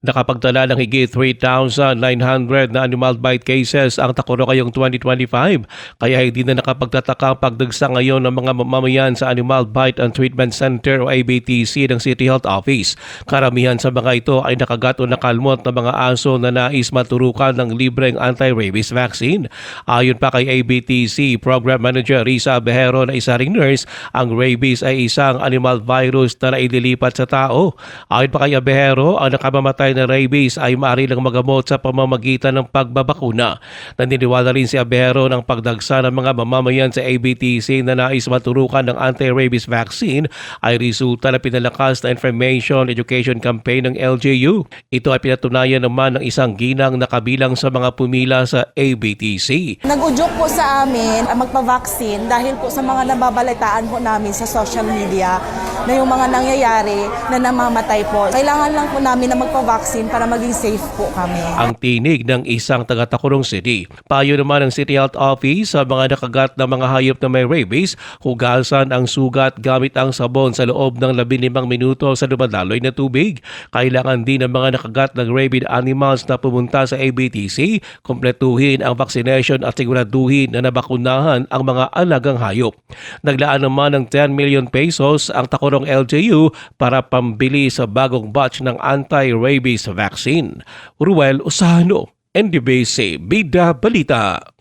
Nakapagtala ng higit 3,900 na animal bite cases ang Takuro ngayong 2025 kaya hindi na nakapagtataka ang pagdagsa ngayon ng mga mamamayan sa Animal Bite and Treatment Center o ABTC ng City Health Office. Karamihan sa mga ito ay nakagat o nakalmot na mga aso na nais maturukan ng libreng anti-rabies vaccine. Ayon pa kay ABTC Program Manager Risa Behero na isa ring nurse, ang rabies ay isang animal virus na naililipat sa tao. Ayon pa kay Behero, ang nakamamatay na rabies ay maaari lang magamot sa pamamagitan ng pagbabakuna. Naniniwala rin si Abero ng pagdagsa ng mga mamamayan sa ABTC na nais maturukan ng anti-rabies vaccine ay resulta ng pinalakas na information education campaign ng LGU. Ito ay pinatunayan naman ng isang ginang na kabilang sa mga pumila sa ABTC. Nag-udyok po sa amin ang magpa-vaccine dahil po sa mga nababalitaan po namin sa social media na yung mga nangyayari na namamatay po. Kailangan lang po namin na magpa-vaccine para maging safe po kami. ang tinig ng isang taga-Takurong City. Payo naman ng City Health Office sa mga nakagat na mga hayop na may rabies, hugasan ang sugat gamit ang sabon sa loob ng 15 minuto sa dumadaloy na tubig. Kailangan din ng mga nakagat ng rabid animals na pumunta sa ABTC, kompletuhin ang vaccination at siguraduhin na nabakunahan ang mga alagang hayop. Naglaan naman ng 10 million pesos ang Takurong LGU para pambili sa bagong batch ng anti-rabies vaccine. Ruel Usano, NDBC Bida Balita.